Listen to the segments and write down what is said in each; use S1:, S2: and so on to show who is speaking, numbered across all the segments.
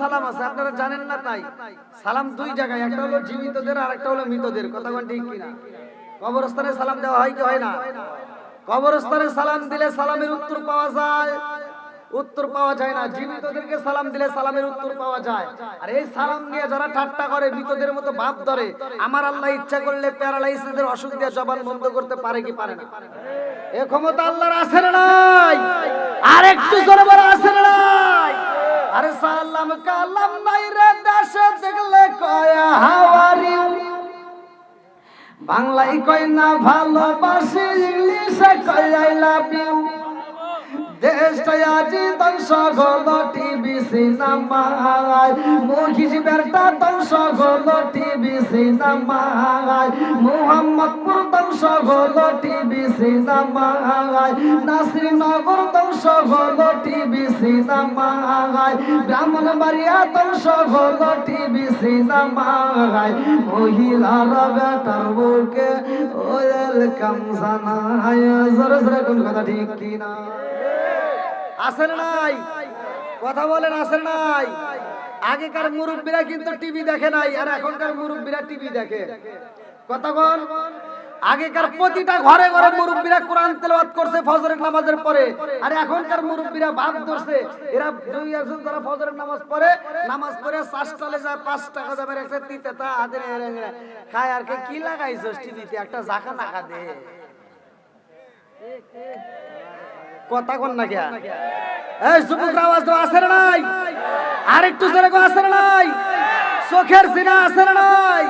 S1: সালাম আছে, আপনারা জানেন না তাই? সালাম দুই জায়গায়, একটা হলো জীবিতদের আর একটা হলো মৃতদের, কথা ঠিক কিনা? কবরস্থানে সালাম দেওয়া হয় কি হয় না? কবরস্থানে সালাম দিলে সালামের উত্তর পাওয়া যায়। উত্তর পাওয়া যায় না, জীবিতদেরকে সালাম দিলে সালামের উত্তর পাওয়া যায়। আর এই সালাম নিয়ে যারা ঠাট্টা করে, মৃতদের মতো ভাব ধরে, আমার আল্লাহ ইচ্ছা করলে প্যারালাইসিসের অসুখ দিয়ে জবান বন্ধ করতে পারে কি পারে না? এ ক্ষমতা আল্লাহর আছে না আর একটু জোরে বড় আছে না নাই আরে সালাম কালাম নাই রে দেশে দেখলে কয়া হাওয়ারি। বাংলায় কয় না ভালোবাসি, ইংলিশে কয় আই লাভ ইউ। দেশটা আজি ধ্বংস গল টিভি সিনেমায়। মহিষ বেরটা ধ্বংস গল টিভি সিনেমায়। মোহাম্মদপুর ধ্বংস গল টিভি সিনেমায়। নাসিরনগর ধ্বংস গল টিভি সিনেমায়। ব্রাহ্মণবাড়িয়া ধ্বংস গল টিভি সিনেমায়। মহিলার বেটার বুকে ওয়েলকাম জানায় জোরে জোরে কোন কথা ঠিক কিনা? আসেন নাই। কথা বলেন আসেন নাই। আগেকার মুরব্বীরা কিন্তু টিভি দেখে নাই আর এখনকার মুরব্বীরা টিভি দেখে। কথা বল। আগেকার প্রতিটা ঘরে ঘরে মুরব্বীরা কোরআন তেলাওয়াত করছে ফজরের নামাজের পরে আর এখনকার মুরব্বীরা ভাব ধরছে। এরা দুই একজন যারা ফজরের নামাজ পড়ে নামাজ পড়ে চাষটালে যায় পাঁচ টাকা যাবে একটা তিতে তা হাতে খায় আর কে কি লাগাইছস টিভিতে? একটা জাকা নাকা দে। কথা কোন না গিয়া এই, যুবকরা, আওয়াজ দাও, আছে নাই? আর একটু জোরে গো আছে নাই? চোখের সিনা আছে নাই?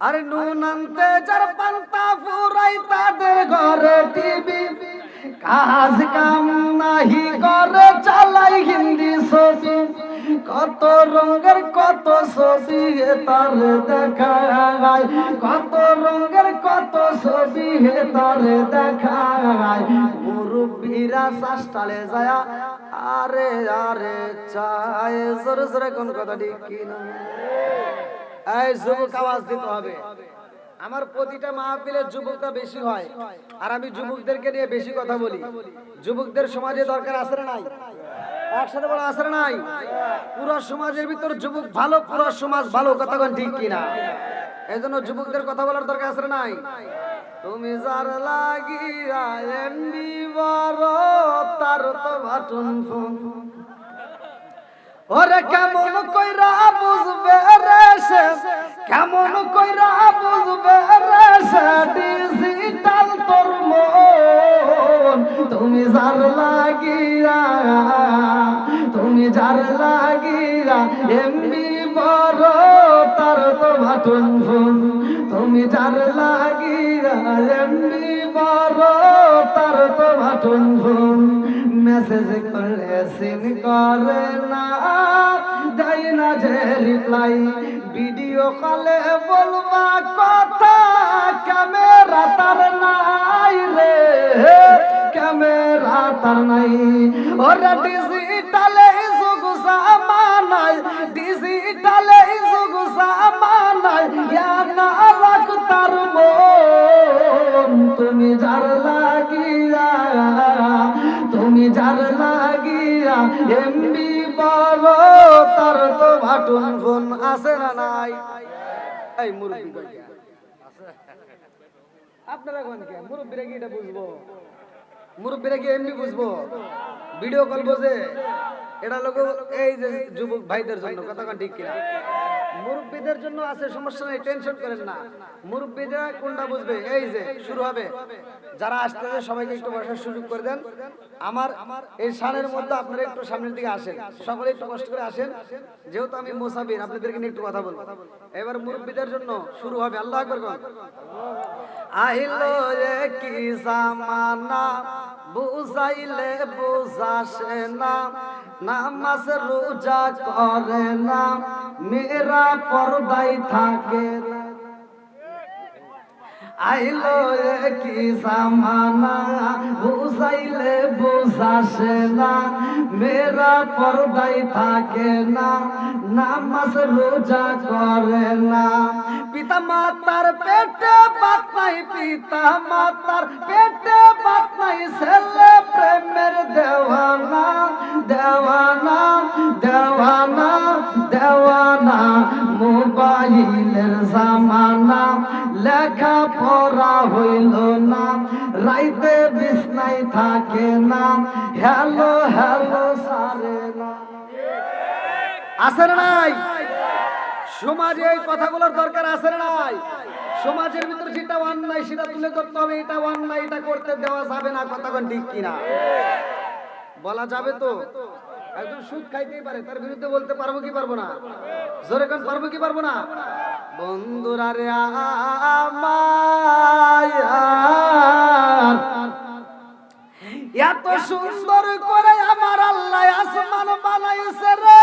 S1: আরে নুন আনতে যার পান্তা ফুরাই তাদের ঘরে টিভি। কাজ কাম নাহি করে, চালাই হিন্দি ছবি। কত রঙের, কত ছবি তার দেখায়। কত রঙের, কত ছবি তার দেখায়। মুরব্বীরা শাস্তালে যায়, আরে আরে, চায়। জোরে জোরে কোন কথা ঠিক কিনা? এই, যুবক আওয়াজ দিতে হবে। আমার প্রতিটা মাহফিলের যুবকটা বেশি হয়, আর আমি যুবকদেরকে নিয়ে বেশি কথা বলি। যুবকদের সমাজে দরকার আছে না নাই? একসাথে বলা না নাই। পুরো সমাজের ভিতর যুবক ভালো সমাজ ভালো কথা ঠিক কিনা? এই জন্য যুবকদের কথা বলার দরকার নাই? তুমি যার লাগিয়া বড়, তার তো ফোন। ওরে কেমন কইরা বুঝবে রে কেমন কইরা বুঝবে রে সে? তোর মন। তুমি যার লাগিয়া, তুমি যার লাগিয়া এমবি বড় তার তো বাটন ফোন। তুমি যার লাগিয়া এমবি বড় তার তো বাটন ফোন। মেসেজ করলে সিন করে না, দেয় না যে রিপ্লাই ভিডিও কলে বলবা কথা। ক্যামেরা তার নাই রে। ক্যামেরা তার নাই। ওরে ডিজিটালে যুগ সামানাই ডিজিটালে যুগ সামানাই ইয়া না রাখ তার মন। তুমি যার লাগিয়া, তুমি যার লাগিয়া এমবি বড় তার তো ভাটুন ফোন আছে না নাই? এই মুরব্বি? আপনারা কোন কে? মুরব্বিরা কি এটা বুঝব? মুরব্বিরা কি এমনি বুঝব? ভিডিও কল বোঝে? এটা লোক এই যে যুবক ভাইদের জন্য, কথা ঠিক কিনা? মুরব্বীদের জন্য আছে, সমস্যা নেই টেনশন করেন না। মুরব্বীরা কোনটা বুঝবে? এই যে, শুরু হবে। যারা আসতেছে, সবাইকে একটু বসার সুযোগ করে দেন। আমার এই সানের মধ্যে আপনারা একটু সামনের দিকে আসেন। সকলে একটু কষ্ট করে আসেন। যেহেতু আমি মোসাবির আপনাদেরকে নিয়ে একটু কথা বলব। এবার মুরব্বীদের জন্য শুরু হবে। আল্লাহ আকবর আহিলো রে কি জামানা? বুঝাইলে বুঝাসে না। নামাজ রোজা করে না। মেয়েরা পর্দায় থাকে আইলো কি জামানা, বুঝাইলে বুঝাসে না। মেরা পর্দাই থাকে না, নামাজ রোজা করে না। পিতা মাতার পেটে বাত নাই পিতা মাতার পেটে বাত নাই, ছেলে প্রেমের দেওয়ানা দেওয়ানা দেওয়ানা দেওয়ানা। মোবাইলের জামানা লেখা পড়া হইল না। রাইতে বিছনাই থাকে না। হ্যালো হ্যালো, সারে না। আসে নাই? সমাজে এই কথাগুলোর দরকার আছে নাই? সমাজের ভিতরে সেটা অন্যায়, সেটা তুলে ধরতে হবে। এটা অন্যায়, এটা করতে দেওয়া যাবে না। কথা ঠিক কিনা? বলা যাবে তো? একজন সুদ খাইতেই পারে, তার বিরুদ্ধে বলতে পারব কি পারব না? জোরে কোন, পারব কি পারব না? বন্ধুরা রে এত সুন্দর করে আমার আল্লাহ আসমান বানাইছে রে।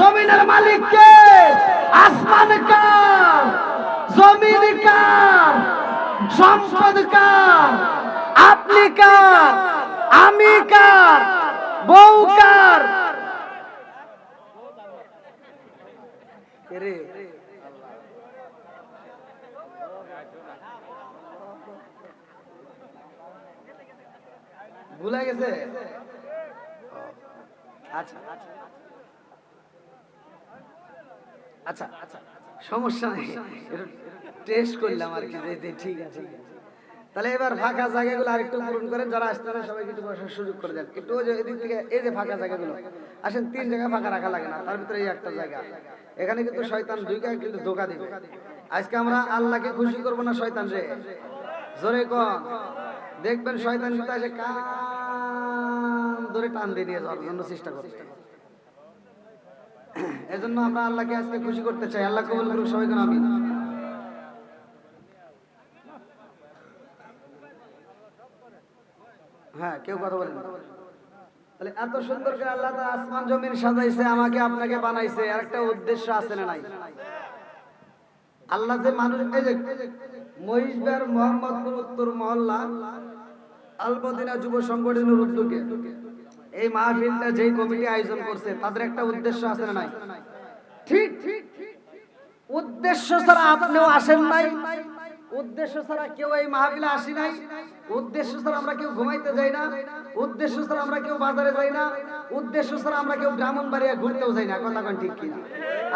S1: জমিনের মালিক কে আসমান কার, জমিন কার, সম্পদ কার, আপনি কার, আমি কার, বউ কার? ভুলে গেছে? আচ্ছা আচ্ছা। আচ্ছা সমস্যা নেই। টেস্ট করলাম আর কি ঠিক আছে। তাহলে এবার ফাঁকা জায়গাগুলো আরেকটু পূরণ করেন, যারা আসতে না সবাইকে একটু বসার সুযোগ করে দেন। একটু এদিক থেকে, এই যে ফাঁকা জায়গাগুলো, আসেন, তিন জায়গা ফাঁকা রাখা লাগে না, তার ভিতরে এই একটা জায়গা। এখানে কিন্তু শয়তান দুই গায়ে কিন্তু ধোকা দিবে। আজকে আমরা আল্লাহকে খুশি করব না শয়তান রে? জোরে কন। দেখবেন শয়তান কিন্তু আসে কান ধরে টান দিয়ে নিয়ে যাওয়ার জন্য চেষ্টা করছে এজন্য আমরা আল্লাহকে আজকে খুশি করতে চাই। আল্লাহ কবুল করুক, সবাই কোন আমিন। হ্যাঁ কেউ কথা বলেন। তাহলে এত সুন্দর করে আল্লাহ আসমান, জমিন সাজাইছে, আমাকে আপনাকে বানাইছে আর একটা উদ্দেশ্য আছে না নাই? আল্লাহ যে মানুষ, এই যে মহিষবার মোহাম্মদপুর উত্তর মহল্লা আলবদিনা যুব সংগঠনের উদ্যোগে। এই মাহফিলটা যেই কমিটি আয়োজন করছে, তাদের একটা উদ্দেশ্য আছে না নাই? ঠিক উদ্দেশ্য ছাড়া আপনিও আসেন নাই। উদ্দেশ্য ছাড়া কেউ এই মাহফিলে আসি নাই। উদ্দেশ্য ছাড়া আমরা কেউ ঘুমাইতে যাই না। উদ্দেশ্য ছাড়া আমরা কেউ বাজারে যাই না। উদ্দেশ্য ছাড়া আমরা কেউ ব্রাহ্মণবাড়িয়া ঘুরতেও যাই না। কথা কোন ঠিক কিনা?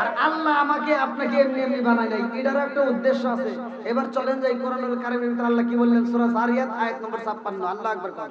S1: আর আল্লাহ আমাকে আপনাকে এমনি এমনি বানাই নাই। এটারও একটা উদ্দেশ্য আছে। এবার চলেন যাই কোরআনুল কারিমের আল্লাহ কি বললেন? সূরা জারিয়াত, আয়াত নম্বর 56 আল্লাহ আকবার কোন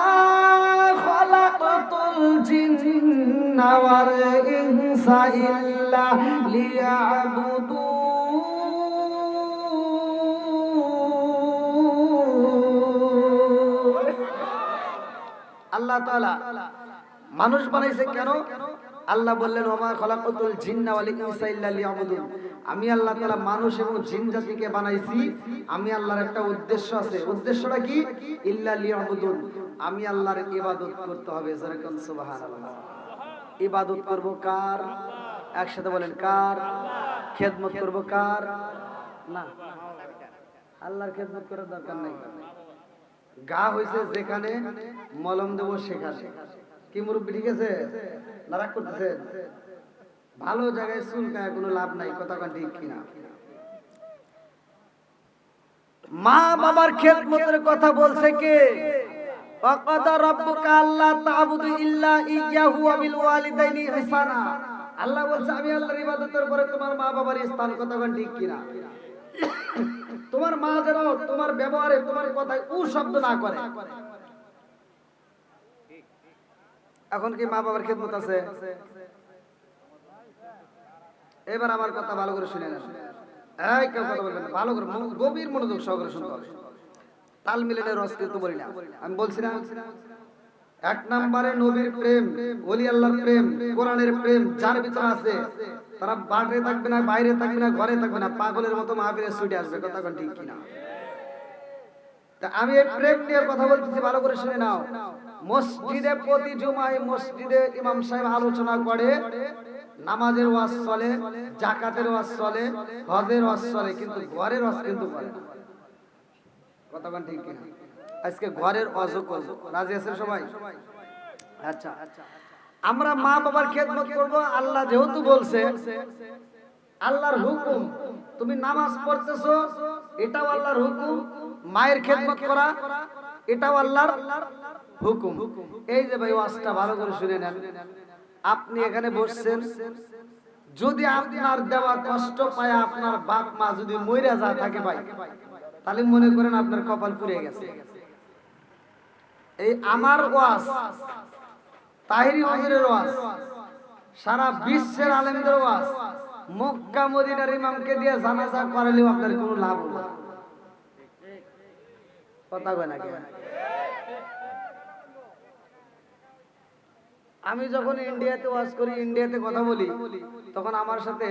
S1: والإنس إلا ليعبدون আল্লাহ তাআলা মানুষ বানাইছে কেন আল্লাহ বললেন ওমা খলাকাতুল জিন্না ওয়াল ইনসা ইল্লা লিয়াবুদুন আমি আল্লাহ তাআলা মানুষ এবং জিন জাতিকে বানাইছি আমি আল্লাহর একটা উদ্দেশ্য আছে উদ্দেশ্যটা কি ইল্লা লিয়াবুদুন আমি আল্লাহর ইবাদত করতে হবে যেরকম সুবহানাল্লাহ ইবাদত করব কার? একসাথে বলেন, কার? খেদমত করব কার? না। আল্লাহর খেদমত করার দরকার নাই। গা হইছে যেখানে, মলম দেবো সেখানে। কি মুরব্বী ঠিক আছে? নারাক করতেছে? ভালো জায়গায় চুলকায় কোনো লাভ নাই, কথা ঠিক কিনা? মা বাবার খেদমতের কথা বলছে কে? এখন কি মা বাবার খেদমত আছে? এবার আমার কথা ভালো করে শুনে ভালো করে গভীর মনোযোগ সহকারে শুনতে হবে। তাল রস কিন্তু বলি না। আমি বলছি না, এক নম্বরে নবীর প্রেম, ওলি আল্লাহর প্রেম, কোরআনের প্রেম, যার ভিতরে আছে, তারা বাড়ে থাকবে না, বাইরে থাকবে না, ঘরে থাকবে না, পাগলের মতো মাহফিলে ছুটে আসবে, কথা ঠিক কিনা? আমি এই প্রেম নিয়ে কথা বলতেছি, ভালো করে শুনে নাও। মসজিদে প্রতি জুমায় মসজিদে ইমাম সাহেব আলোচনা করে, নামাজের ওয়াজ চলে জাকাতের ওয়াজ চলে, হজের ওয়াজ চলে, কিন্তু ঘরের ওয়াজ কিন্তু করে না। ঠিক কিনা? আজকে ঘরের অজ রাজি আছেন সবাই? আচ্ছা। আমরা মা বাবার খেদমত করব। আল্লাহ যেহেতু বলছে, আল্লাহর হুকুম, তুমি নামাজ পড়তেছো, এটাও আল্লাহর হুকুম, মায়ের খেদমত করা, এটাও আল্লাহর হুকুম। এই যে ভাই, ওয়াজটা ভালো করে শুনে নেন। আপনি এখানে বসছেন। যদি আপনার দেওয়া কষ্ট পায়, আপনার বাপ মা যদি মইরা যা থাকে ভাই তাহলে মনে করেন আপনার কপাল পুড়ে গেছে এই আমার ওয়াজ, তাহিরি হুজুরের ওয়াজ, সারা বিশ্বের আলেমদের ওয়াজ, মক্কা, মদিনার ইমামকে দিয়ে জানাজা করালেও আপনার কোনো লাভ না কথা কয় না কেন? আমি যখন ইন্ডিয়াতে ওয়াজ করি ইন্ডিয়াতে কথা বলি, তখন আমার সাথে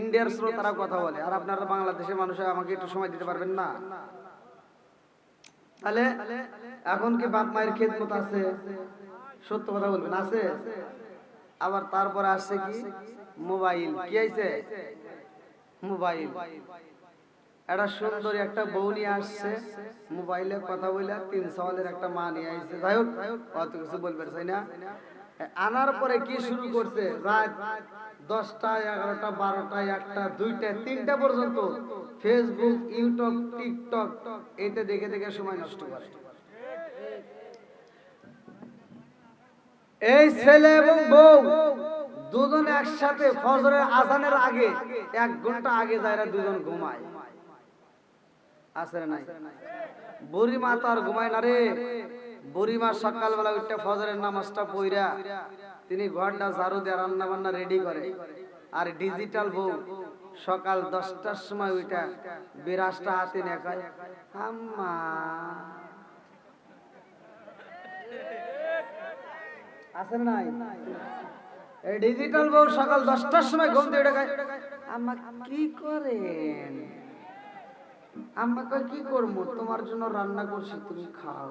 S1: ইন্ডিয়ার শ্রোতারা কথা বলে। আর আপনারা বাংলাদেশের মানুষ, আমাকে একটু সময় দিতে পারবেন না? তাহলে এখন কি বাপ মায়ের খেদমত আছে? সত্য কথা বলবেন, আছে? আবার তারপরে আসছে কি? মোবাইল। কি আইছে? মোবাইল। একটা সুন্দরী একটা বউ নিয়ে আসছে, মোবাইলে কথা বলে তিন সওয়ালের একটা মা নিয়ে আসছে যাই হোক, অত কিছু বলবে তাই না? আনার পরে কি শুরু করছে? রাত দশটা, এগারোটা, বারোটা, একটা, দুইটা, তিনটা পর্যন্ত ফেসবুক ইউটিউব টিকটক এতে দেখে দেখে সময় নষ্ট করে। এই ছেলে এবং বউ দুজন একসাথে ফজরের আজানের আগে এক ঘণ্টা আগে যায় দুজন ঘুমায়। না নাই? বুড়ি মা তো আর ঘুমায় না রে। বুড়ি মা সকালবেলা উঠে ফজরের নামাজটা পইরা তিনি ঘরটা ঝাড়ু দিয়ে রান্না বান্না রেডি করে। আর ডিজিটাল বউ সকাল দশটার সময় উঠা বিরাজটা হাতে নিয়ে কয় আম্মা। আছে নাই? এই ডিজিটাল বউ সকাল দশটার সময় ঘুম থেকে উঠে কয়, আম্মা কি করেন? আম্মা কি করব তোমার জন্য রান্না করছি তুমি খাও।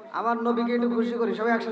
S1: আমার নবীকে একটু খুশি করি সবাই একসাথে